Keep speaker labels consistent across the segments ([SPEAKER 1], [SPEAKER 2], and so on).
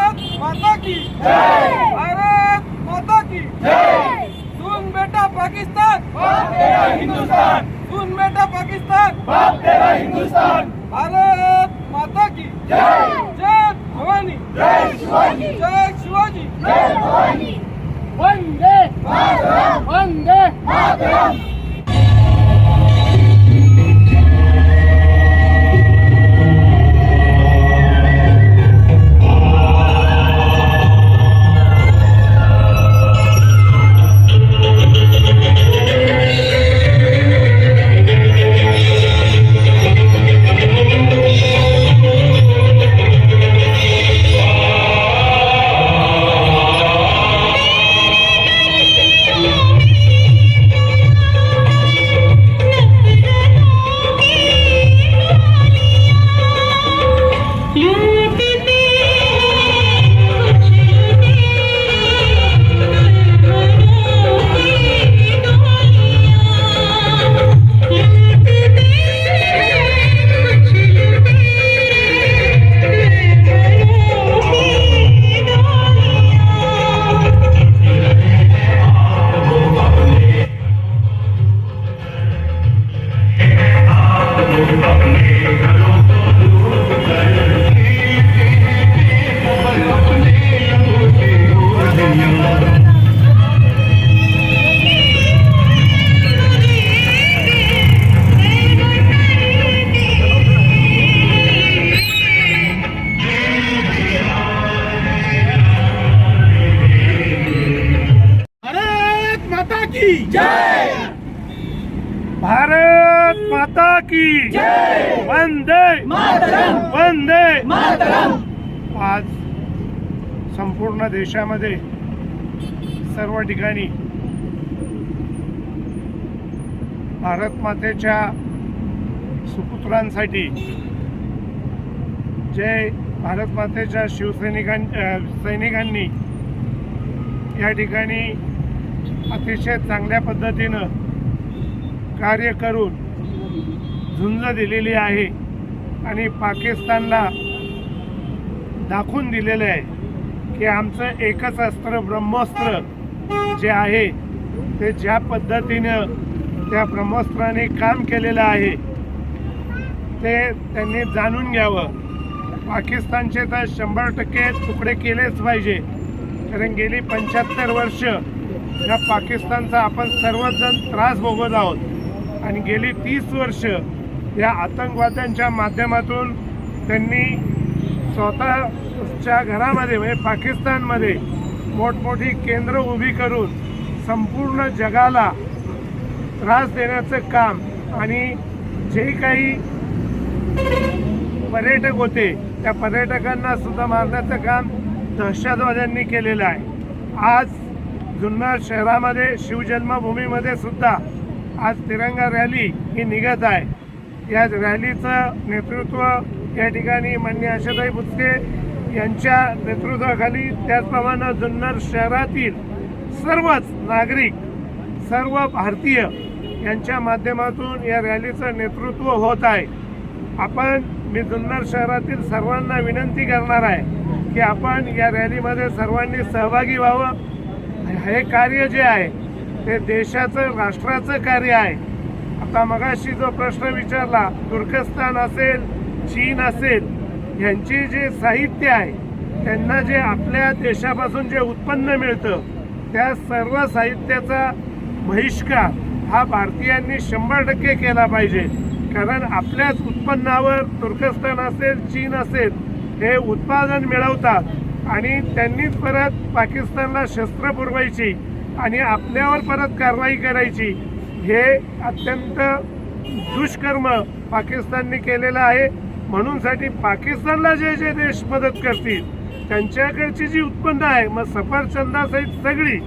[SPEAKER 1] भारत माता की भारत माता की सुन बेटा पाकिस्तान।
[SPEAKER 2] हिंदुस्तान।
[SPEAKER 1] सुन बेटा पाकिस्तान।
[SPEAKER 2] बाप तेरा हिंदुस्तान।
[SPEAKER 1] भारत माता की जय। भवानी।
[SPEAKER 2] जय शिवाजी।
[SPEAKER 1] जय शिवाजी।
[SPEAKER 2] जय भवानी।
[SPEAKER 1] वंदे वंदे
[SPEAKER 2] मातरम जय।
[SPEAKER 1] भारत माता की
[SPEAKER 2] जय।
[SPEAKER 1] वंदे।
[SPEAKER 2] मातरम।
[SPEAKER 1] वंदे।
[SPEAKER 2] मातरम।
[SPEAKER 1] आज संपूर्ण देशामध्ये सर्व ठिकाणी भारत मातेच्या सुपुत्रांसाठी जे भारत मातेच्या शिवसैनिकां सैनिकांनी या ठिकाणी अतिशय चांगल्या पद्धतीनं कार्य करून झुंज दिलेली आहे आणि पाकिस्तानला दाखवून दिलेलं आहे की आमचं एकच अस्त्र ब्रह्मोस्त्र जे आहे ते ज्या पद्धतीनं त्या ब्रह्मोस्त्राने काम केलेलं आहे ते त्यांनी जाणून घ्यावं. पाकिस्तानचे तर शंभर टक्के तुकडे केलेच पाहिजे कारण गेली पंच्याहत्तर वर्ष या पाकिस्तानचा आपण सर्वजण त्रास भोगत आहोत. आणि गेली तीस वर्ष या आतंकवाद्यांच्या माध्यमातून त्यांनी स्वतःच्या घरामध्ये म्हणजे पाकिस्तानमध्ये मोठमोठी केंद्र उभी करून संपूर्ण जगाला त्रास देण्याचं काम आणि जे काही पर्यटक होते त्या पर्यटकांना सुद्धा मारण्याचं काम दहशतवाद्यांनी केलेलं आहे. आज जुन्नर शहरामध्ये शिवजन्मभूमीमध्ये सुद्धा आज तिरंगा रॅली ही निघत आहे. या रॅलीचं नेतृत्व या ठिकाणी मान्य आशाताई बुचके यांच्या नेतृत्वाखाली त्याचप्रमाणे जुन्नर शहरातील सर्वच नागरिक सर्व भारतीय यांच्या माध्यमातून या रॅलीचं नेतृत्व होत आहे. आपण मी जुन्नर शहरातील सर्वांना विनंती करणार आहे की आपण या रॅलीमध्ये सर्वांनी सहभागी व्हावं. हे कार्य जे आहे ते देशाचं राष्ट्राचं कार्य आहे. आता मगाशी जो प्रश्न विचारला तुर्कस्तान असेल चीन असेल ह्यांची जे साहित्य आहे त्यांना जे आपल्या देशापासून जे उत्पन्न मिळतं त्या सर्व साहित्याचा बहिष्कार हा भारतीयांनी शंभर टक्के केला पाहिजे. कारण आपल्याच उत्पन्नावर तुर्कस्तान असेल चीन असेल हे उत्पादन मिळवतात. आणि त्यांनीच परत पाकिस्तानला शस्त्र पुरवायची आणि आपल्यावर परत कारवाई करायची हे अत्यंत दुष्कर्म पाकिस्तानने केलेलं आहे. म्हणूनसाठी पाकिस्तानला जे जे देश मदत करतील त्यांच्याकडची जी उत्पन्न आहे मग सफरचंदासहित सगळी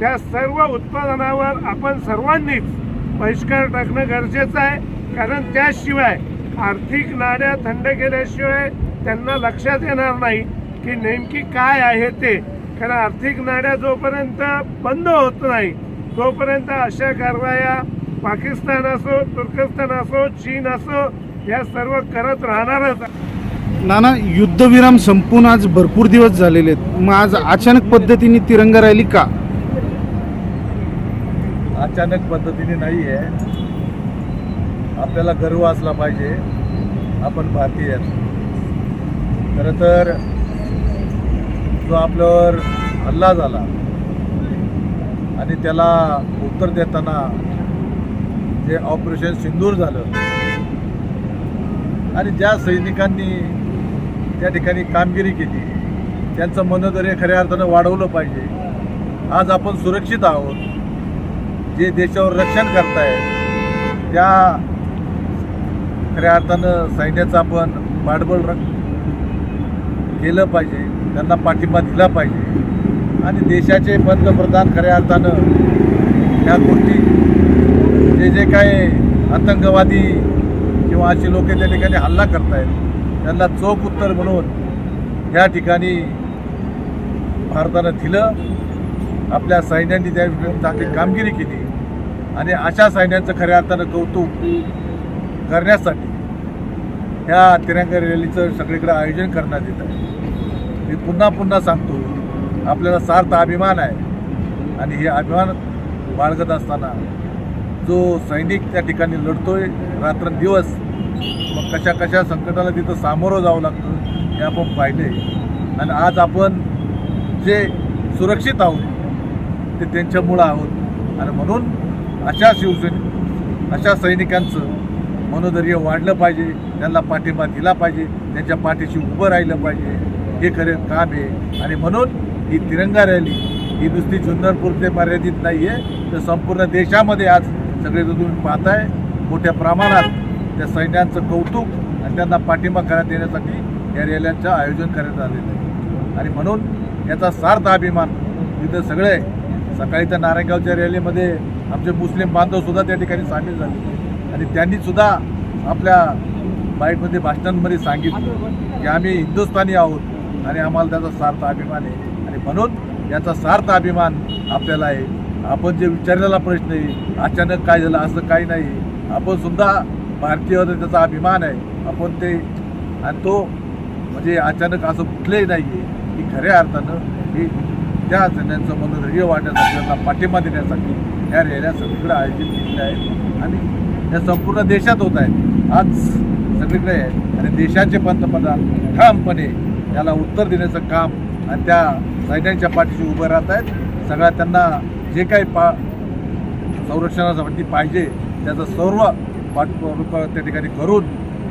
[SPEAKER 1] त्या सर्व उत्पादनावर आपण सर्वांनीच बहिष्कार टाकणं गरजेचं आहे. कारण त्याशिवाय आर्थिक नाड्या थंड केल्याशिवाय त्यांना लक्षात येणार नाही. की नेमकी काय आहे ते. कारण आर्थिक नाड्या जोपर्यंत बंद होत नाही तोपर्यंत अशा कारवाया पाकिस्तान असो तुर्कस्तान असो चीन असो या सर्व करत राहणारच.
[SPEAKER 3] नाना युद्धविराम संपून आज भरपूर दिवस झालेले आहेत. मग आज अचानक पद्धतीने तिरंगा रॅली का?
[SPEAKER 4] अचानक पद्धतीने नाही आहे. आपल्याला गर्व असला पाहिजे. आपण भारतीय आहेत. खरं तर जो आपल्यावर हल्ला झाला आणि त्याला उत्तर देताना जे ऑपरेशन सिंदूर झालं आणि ज्या सैनिकांनी त्या ठिकाणी कामगिरी केली त्यांचं मनोदर्य खऱ्या अर्थानं वाढवलं पाहिजे. आज आपण सुरक्षित आहोत. जे देशावर रक्षण करताय त्या खऱ्या अर्थानं सैन्याचं आपण पाठबळ र- केलं पाहिजे. त्यांना पाठिंबा दिला पाहिजे. आणि देशाचे पंतप्रधान खऱ्या अर्थानं ह्या गोष्टी जे जे काय आतंकवादी किंवा अशी लोक त्या ठिकाणी हल्ला करतायत त्यांना चोख उत्तर म्हणून ह्या ठिकाणी भारतानं दिलं. आपल्या सैन्यांनी त्या चांगली कामगिरी केली. आणि अशा सैन्यांचं खऱ्या अर्थानं कौतुक करण्यासाठी ह्या तिरंगा रॅलीचं सगळीकडे आयोजन करण्यात येत आहे. मी पुन्हा पुन्हा सांगतो आपल्याला सार्थ अभिमान आहे. आणि हे अभिमान बाळगत असताना जो सैनिक त्या ठिकाणी लढतोय रात्रंदिवस मग कशा कशा संकटाला तिथं सामोरं जावं लागतं हे आपण पाहिले. आणि आज आपण जे सुरक्षित आहोत ते त्यांच्यामुळं आहोत. आणि म्हणून अशा शिवसेने अशा सैनिकांचं मनोधैर्य वाढलं पाहिजे त्यांना पाठिंबा दिला पाहिजे त्यांच्या पाठीशी उभं राहिलं पाहिजे. हे खरं काम आहे. आणि म्हणून ही तिरंगा रॅली ही नुसती जुन्नरपूर ते मर्यादित नाही आहे तर संपूर्ण देशामध्ये आज सगळे जो तुम्ही पाहताय मोठ्या प्रमाणात त्या सैन्यांचं कौतुक आणि त्यांना पाठिंबा करण्यात येण्यासाठी या रॅल्यांचं आयोजन करण्यात आलेलं आहे. आणि म्हणून याचा सार्थ अभिमान तिथं सगळे सकाळी त्या नारायणगावच्या रॅलीमध्ये आमचे मुस्लिम बांधवसुद्धा त्या ठिकाणी सामील झाले. आणि त्यांनीसुद्धा आपल्या बाईटमध्ये भाषणांमध्ये सांगितलं की आम्ही हिंदुस्थानी आहोत. आणि आम्हाला त्याचा सार्थ अभिमान आहे. आणि म्हणून याचा सार्थ अभिमान आपल्याला आहे. आपण जे विचारलेला प्रश्न आहे अचानक काय झालं असं काही नाही. आपण सुद्धा भारतीय त्याचा अभिमान आहे. आपण ते आणि तो म्हणजे अचानक असं कुठलंही नाही आहे की खऱ्या अर्थानं हे त्या सैन्यांचं मनोधैर्य वाढण्यासाठी त्यांना पाठिंबा देण्यासाठी या रॅल्या सगळीकडे आयोजित केलेल्या आहेत. आणि या संपूर्ण देशात होत आहेत. आज सगळीकडे आहे आणि देशाचे पंतप्रधान ठामपणे याला उत्तर देण्याचं काम आणि त्या सैन्यांच्या पाठीशी उभं राहत आहेत. सगळ्या त्यांना जे काही पा संरक्षणासाठी म्हणजे पाहिजे त्याचं सर्व पाठपुरावा त्या ठिकाणी करून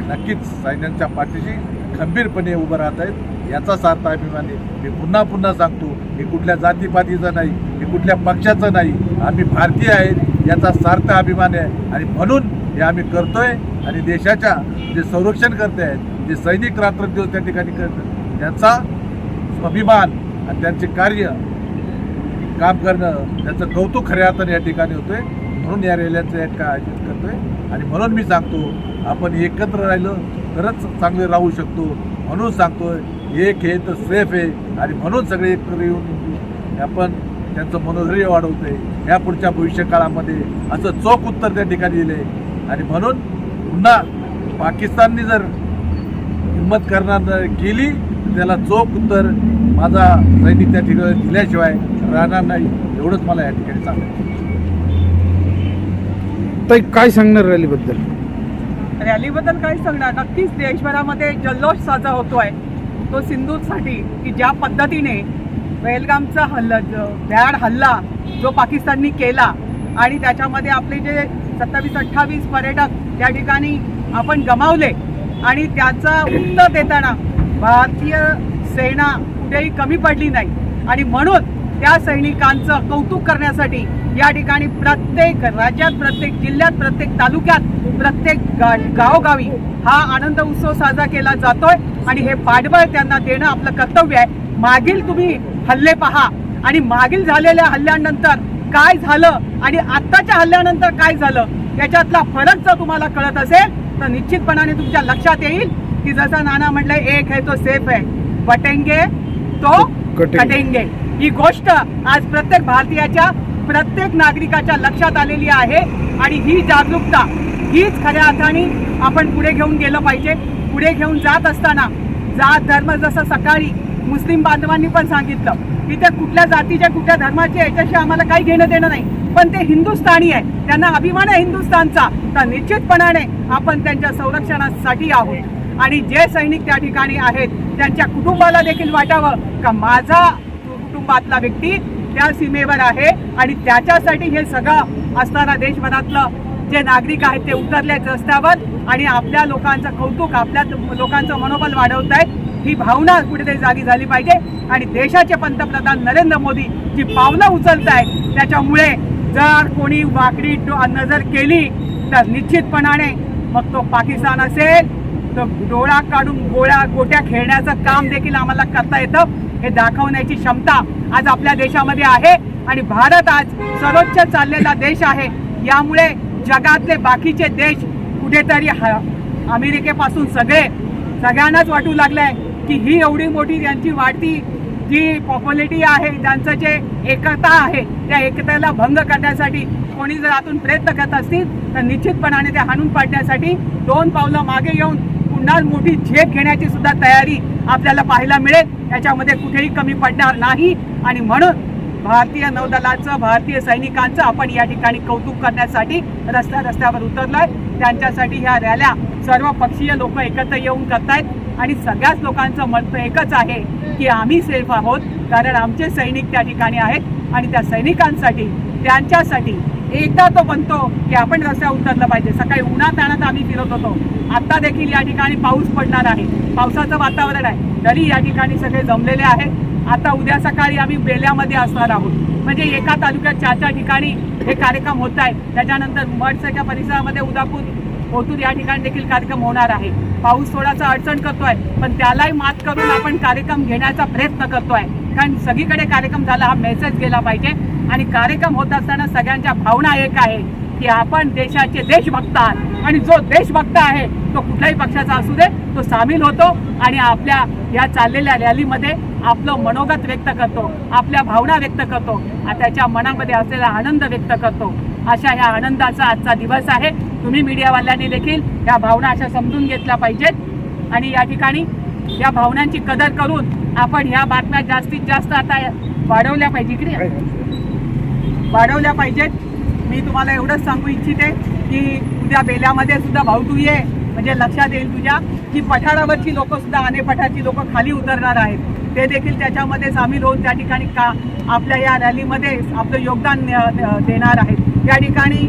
[SPEAKER 4] नक्कीच सैन्यांच्या पाठीशी खंबीरपणे उभं राहत आहेत. याचा सार्थ अभिमान आहे मी पुन्हा पुन्हा सांगतो हे कुठल्या जातीपातीचं नाही हे कुठल्या पक्षाचं नाही आम्ही भारतीय आहेत याचा सार्थ अभिमान आहे. आणि म्हणून हे आम्ही करतोय आणि देशाच्या जे संरक्षण करते आहेत जे सैनिक रात्रंदिवस त्या ठिकाणी करतात त्यांचा अभिमान आणि त्यांचे कार्य काम करणं त्याचं कौतुक खऱ्या अर्थाने या ठिकाणी होतोय. म्हणून या रॅलीचं या ठिकाणी आयोजित करतोय. आणि म्हणून मी सांगतो आपण एकत्र राहिलं तरच चांगले राहू शकतो म्हणून सांगतोय एक हे तर सेफ आहे. आणि म्हणून सगळे एकत्र येऊन आपण त्यांचं मनोधैर्य वाढवतोय. या पुढच्या भविष्य काळामध्ये असं चोख उत्तर त्या ठिकाणी दिले आणि म्हणून पुन्हा पाकिस्ताननी जर हिंमत करणार केली त्याला चोख उत्तर माझा सैनिक त्या ठिकाणी दिल्याशिवाय राहणार नाही एवढंच मला या ठिकाणी सांगायचं
[SPEAKER 3] ताई काय सांगणार रॅलीबद्दल?
[SPEAKER 5] रॅलीबद्दल काय सांगणार? नक्कीच देशभरामध्ये जल्लोष साजरा होतोय. तो सिंधूसाठी की ज्या पद्धतीने वेलगामचा हल्ला ज- भ्याड हल्ला जो पाकिस्ताननी केला आणि त्याच्यामध्ये आपले जे सत्तावीस अठ्ठावीस पर्यटक त्या ठिकाणी आपण गमावले आणि त्याचं उत्तर देताना भारतीय सेना कुठेही कमी पडली नाही. आणि म्हणून त्या सैनिकांचं कौतुक करण्यासाठी या ठिकाणी प्रत्येक राज्यात प्रत्येक जिल्ह्यात प्रत्येक तालुक्यात प्रत्येक गावोगावी हा आनंद उत्सव साजरा केला जातोय. आणि हे पाठबळ त्यांना देणं आपलं कर्तव्य आहे. मागील तुम्ही हल्ले पहा. आणि मागील झालेल्या हल्ल्यानंतर काय झालं? आणि आत्ताच्या हल्ल्यानंतर काय झालं? याच्यातला फरक जर तुम्हाला कळत असेल तर निश्चितपणाने तुमच्या लक्षात येईल. की जसं नाना म्हटलंय एक है तो सेफ है बटेंगे तो
[SPEAKER 3] कटेंगे.
[SPEAKER 5] ही गोष्ट आज प्रत्येक भारतीयाच्या प्रत्येक नागरिकाच्या लक्षात आलेली आहे आणि ही जागरूकता हीच खऱ्या अर्थाने आपण पुढे घेऊन गेलं पाहिजे. पुढे घेऊन जात असताना जात धर्म जसं सकाळी मुस्लिम बांधवांनी पण सांगितलं की ते कुठल्या जातीच्या कुठल्या धर्माचे याच्याशी आम्हाला काही घेणं देणं नाही. पण ते हिंदुस्थानी आहे. त्यांना अभिमान आहे हिंदुस्थानचा. तर निश्चितपणाने आपण त्यांच्या संरक्षणासाठी आहोत. आणि जे सैनिक त्या ठिकाणी आहेत त्यांच्या कुटुंबाला देखील वाटावं. का माझा कुटुंबातला व्यक्ती त्या सीमेवर आहे आणि त्याच्यासाठी हे सगळं असताना देशभरातलं जे नागरिक आहेत ते उतरलेत रस्त्यावर आणि आपल्या लोकांचं कौतुक आपल्या लोकांचं मनोबल वाढवत आहेत. ही भावना कुठेतरी जागी झाली पाहिजे. आणि देशाचे पंतप्रधान नरेंद्र मोदी जी पावलं उचलत आहेत त्याच्यामुळे जर कोणी वाकडी डो- नजर केली तर निश्चितपणाने मग तो पाकिस्तान असेल तर डोळा काढून गोळ्या गोट्या खेळण्याचं काम देखील आम्हाला करता येतं. हे दाखवण्याची क्षमता आज आपल्या देशामध्ये आहे आणि भारत आज सर्वोच्च चाललेला देश आहे. यामुळे जगातले बाकीचे देश कुठेतरी अमेरिकेपासून सगळे सगळ्यांनाच वाटू लागलंय की ही एवढी मोठी त्यांची वाढती जी पॉप्युलिटी आहे त्यांचं जे एकता आहे त्या एकतेला भंग करण्यासाठी कोणी जर आतून प्रयत्न करत असतील तर निश्चितपणाने ते हाणून पाडण्यासाठी दोन पावलं मागे येऊन पुन्हा मोठी झेप घेण्याची सुद्धा तयारी आपल्याला पाहायला मिळेल. याच्यामध्ये कुठेही कमी पडणार नाही. आणि म्हणून भारतीय नौदलाचं भारतीय सैनिकांचं आपण या ठिकाणी कौतुक करण्यासाठी रस्त्या रस्त्यावर उतरलोय. त्यांच्यासाठी ह्या रॅल्या सर्व पक्षीय लोक एकत्र येऊन करतायत. आणि सगळ्याच लोकांचं मत एकच आहे की आम्ही सेफ आहोत. कारण आमचे सैनिक त्या ठिकाणी आहेत. आणि त्या सैनिकांसाठी त्यांच्यासाठी एकदा तो बनतो की आपण रस्त्यावर उतरलं पाहिजे. सकाळी उन्हात आणत आम्ही फिरत होतो. आता देखील या ठिकाणी पाऊस पडणार आहे. पावसाचं वातावरण आहे. तरी या ठिकाणी सगळे जमलेले आहेत. आता उद्या सकाळी आम्ही बेल्यामध्ये असणार आहोत. म्हणजे एका तालुक्यात चार चार ठिकाणी हे कार्यक्रम होत आहे त्याच्यानंतर मठसारख्या परिसरामध्ये उदापूर ओतूर या ठिकाणी देखील कार्यक्रम होणार आहे. पाऊस थोडासा अडचण करतोय पण त्यालाही मात करून आपण कार्यक्रम घेण्याचा प्रयत्न करतोय. कारण सगळीकडे कार्यक्रम झाला हा मेसेज गेला पाहिजे. आणि कार्यक्रम होत असताना सगळ्यांच्या भावना एक आहे की आपण देशाचे देशभक्त आहात आणि जो देशभक्त आहे तो कुठल्याही पक्षाचा असू दे तो सामील होतो आणि आपल्या या चाललेल्या रॅलीमध्ये आपलं मनोगत व्यक्त करतो आपल्या भावना व्यक्त करतो त्याच्या मनामध्ये असलेला आनंद व्यक्त करतो. अशा ह्या आनंदाचा आजचा दिवस आहे. तुम्ही मीडियावाल्यांनी देखील या भावना अशा समजून घेतल्या पाहिजेत. आणि या ठिकाणी या भावनांची कदर करून आपण ह्या बातम्या जास्तीत जास्त आता वाढवल्या पाहिजे इकडे वाढवल्या पाहिजेत. मी तुम्हाला एवढंच सांगू इच्छिते की उद्या बेल्यामध्ये सुद्धा भाऊ तू ये. म्हणजे लक्षात येईल तुझ्या की पठारावरची लोक सुद्धा आने पठारची लोक खाली उतरणार आहेत. ते देखील त्याच्यामध्ये सामील होऊन त्या ठिकाणी का आपल्या या रॅलीमध्ये आपलं योगदान देणार आहेत. या ठिकाणी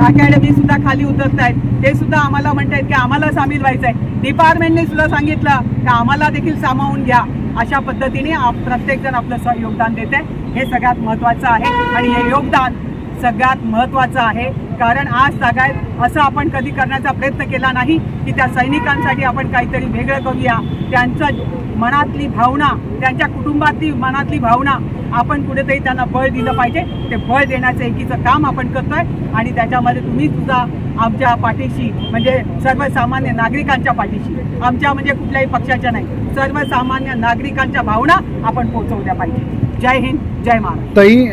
[SPEAKER 5] अकॅडमी सुद्धा खाली उतरत आहेत. ते सुद्धा आम्हाला म्हणतायत की आम्हाला सामील व्हायचं आहे. डिपार्टमेंटने सुद्धा सांगितलं की आम्हाला देखील सामावून घ्या. अशा पद्धतीने आप- प्रत्येकजण आपलं स योगदान देते हे सगळ्यात महत्त्वाचं आहे आणि हे योगदान सगळ्यात महत्त्वाचं आहे. कारण आज सगळ्यात असं आपण कधी करण्याचा प्रयत्न केला नाही की त्या सैनिकांसाठी आपण काहीतरी वेगळं करूया. त्यांचं मनातली भावना त्यांच्या कुटुंबातली मनातली भावना आपण कुठेतरी त्यांना बळ दिलं पाहिजे. ते बळ देण्याचं एकीचं काम आपण करतोय आणि त्याच्यामध्ये तुम्ही सुद्धा आमच्या पाठीशी म्हणजे सर्वसामान्य नागरिकांच्या पाठीशी आमच्या म्हणजे कुठल्याही पक्षाच्या नाही सर्वसामान्य नागरिकांच्या भावना आपण पोहोचवल्या पाहिजे. जय हिंद जय महाराष्ट्र.
[SPEAKER 3] ताई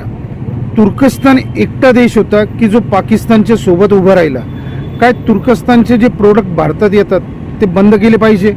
[SPEAKER 3] तुर्कस्तान एकटा देश होता की जो पाकिस्तानच्या सोबत उभा राहिला. काय तुर्कस्तानचे जे प्रोडक्ट भारतात येतात ते बंद केले पाहिजे?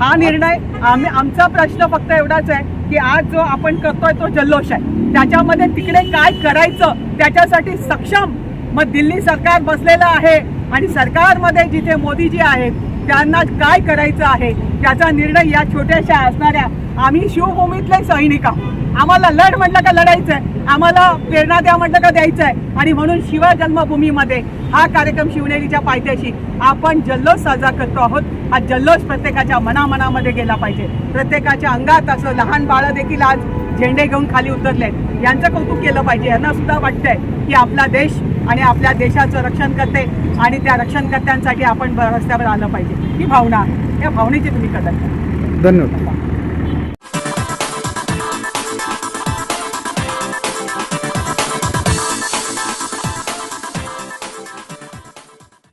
[SPEAKER 5] हा निर्णय आम्ही आमचा प्रश्न फक्त एवढाच आहे की आज जो आपण करतोय तो जल्लोष आहे. त्याच्यामध्ये तिकडे काय करायचं त्याच्यासाठी सक्षम. मग दिल्ली सरकार बसलेलं आहे आणि सरकारमध्ये जिथे मोदीजी आहेत त्यांना काय करायचं आहे त्याचा निर्णय या छोट्याशा असणाऱ्या आम्ही शिवभूमीतले सैनिक आहोत. आम्हाला लढ म्हटलं का लढायचं आहे आम्हाला प्रेरणा द्या म्हटलं का द्यायचं आहे आणि म्हणून शिव जन्मभूमीमध्ये हा कार्यक्रम शिवनेरीच्या पायथ्याशी आपण जल्लोष साजरा करतो आहोत. हा जल्लोष प्रत्येकाच्या मनामनामध्ये गेला पाहिजे. प्रत्येकाच्या अंगात असं लहान बाळं देखील आज झेंडे घेऊन खाली उतरले यांचं कौतुक केलं पाहिजे. यांना सुद्धा वाटतंय की आपला देश आणि आपल्या देशाचं रक्षण करते आणि त्या रक्षणकर्त्यांसाठी आपण रस्त्यावर आलं पाहिजे. ही भावना आहे. या भावनेची तुम्ही कदर करा.
[SPEAKER 3] धन्यवाद.